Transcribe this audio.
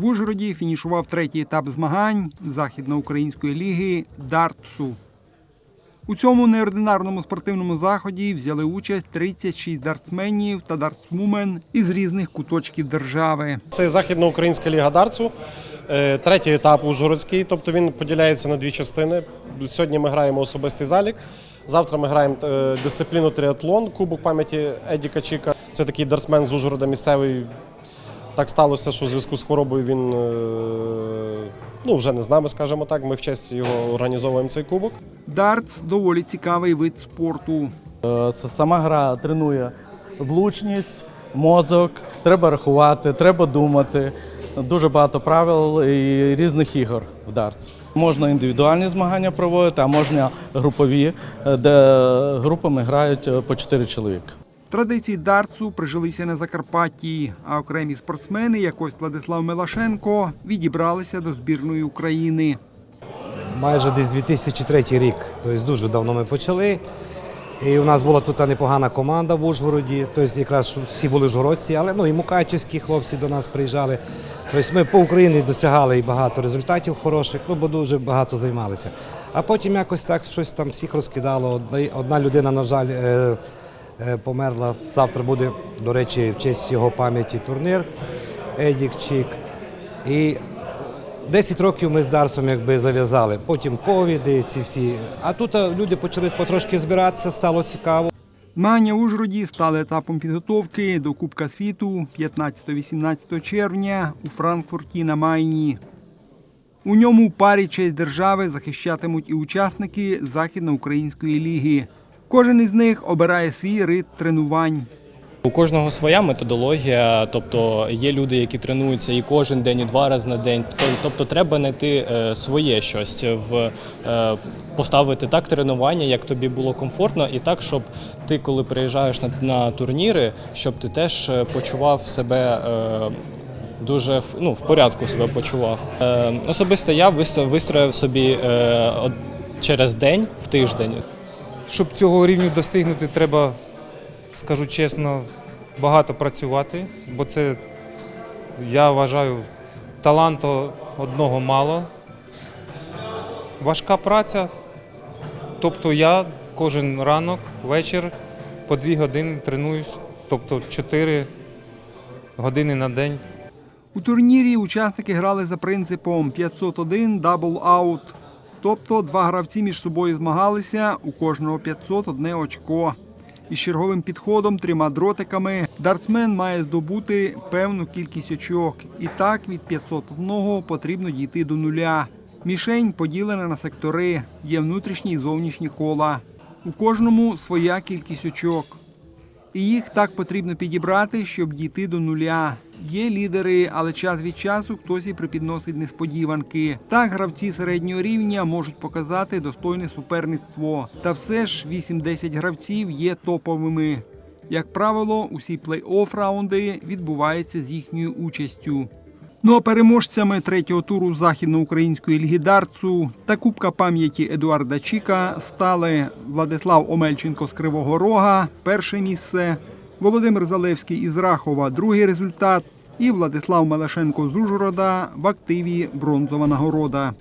В Ужгороді фінішував третій етап змагань Західноукраїнської ліги дартсу. У цьому неординарному спортивному заході взяли участь 36 дартсменів та дартсвумен із різних куточків держави. Це Західноукраїнська ліга дартсу, е, третій етап Ужгородський, тобто він поділяється на дві частини. Сьогодні ми граємо особистий залік. Завтра ми граємо е, дисципліну триатлон, Кубок пам'яті Едіка Чіка. Це такий дартсмен з Ужгорода місцевий. Так сталося, що у зв'язку з хворобою він е, ну, вже не з нами, скажімо так. Ми в честь його організовуємо цей кубок. Дартс доволі цікавий вид спорту. Е, Сама гра тренує влучність, мозок, треба рахувати, треба думати. Дуже багато правил і різних ігор в дартс. Можна індивідуальні змагання проводити, а можна групові, е, де групами грають по 4 чоловіка. Традиції дартсу прижилися на Закарпатті, а окремі спортсмени, як ось Владислав Милашенко, відібралися до збірної України. майже десь 2003 рік. Тобто дуже давно ми почали. І у нас була тут непогана команда в Ужгороді. Тобто якраз всі були жгородці, але ну і мукачівські хлопці до нас приїжджали. Тобто ми по Україні досягали і багато результатів хороших, ну бо дуже багато займалися. А потім якось так щось там всіх розкидало. Одна, людина, на жаль, е, померла. Завтра буде, до речі, в честь його пам'яті турнір Едік Чік. І 10 років ми з Дарсом якби зав'язали. Потім ковіди, ці всі. А тут люди почали потрошки збиратися, стало цікаво. Змагання в Ужгороді стали етапом підготовки до Кубка світу 15-18 червня у Франкфурті на Майні. У ньому парі честь держави захищатимуть і учасники Західноукраїнської ліги. Кожен із них обирає свій рит тренувань. У кожного своя методологія, тобто є люди, які тренуються і кожен день, і два рази на день. Тобто треба знайти е, своє щось в е, поставити так тренування, як тобі було комфортно, і так, щоб ти, коли приїжджаєш на, на турніри, щоб ти теж е, почував себе. Дуже ну, в порядку себе почував. Особисто я вистро- вистроїв собі через день в тиждень Щоб цього рівню достигнути, треба, скажу чесно, багато працювати, бо це, я вважаю, таланту одного мало. Важка праця. Тобто я кожен ранок, вечір по дві години тренуюсь, тобто 4 години на день. У турнірі учасники грали за принципом 501 дабл аут. Тобто два гравці між собою змагалися, у кожного 501 очко. Із черговим підходом трьома дротиками дартсмен має здобути певну кількість очок. І так від 501 потрібно дійти до нуля. Мішень поділена на сектори, є внутрішні і зовнішні кола. У кожному своя кількість очок. І їх так потрібно підібрати, щоб дійти до нуля. Є лідери, але час від часу хтось і припідносить несподіванки. Так гравці середнього рівня можуть показати достойне суперництво. Та все ж 8-10 гравців є топовими. Як правило, усі плей-офф раунди відбуваються з їхньою участю. Ну а переможцями третього туру Західноукраїнської ліги Дарцу та Кубка пам'яті Едуарда Чіка стали Владислав Омельченко з Кривого Рога перше місце, Володимир Залевський із Рахова другий результат і Владислав Малашенко з Ужгорода в активі бронзова нагорода.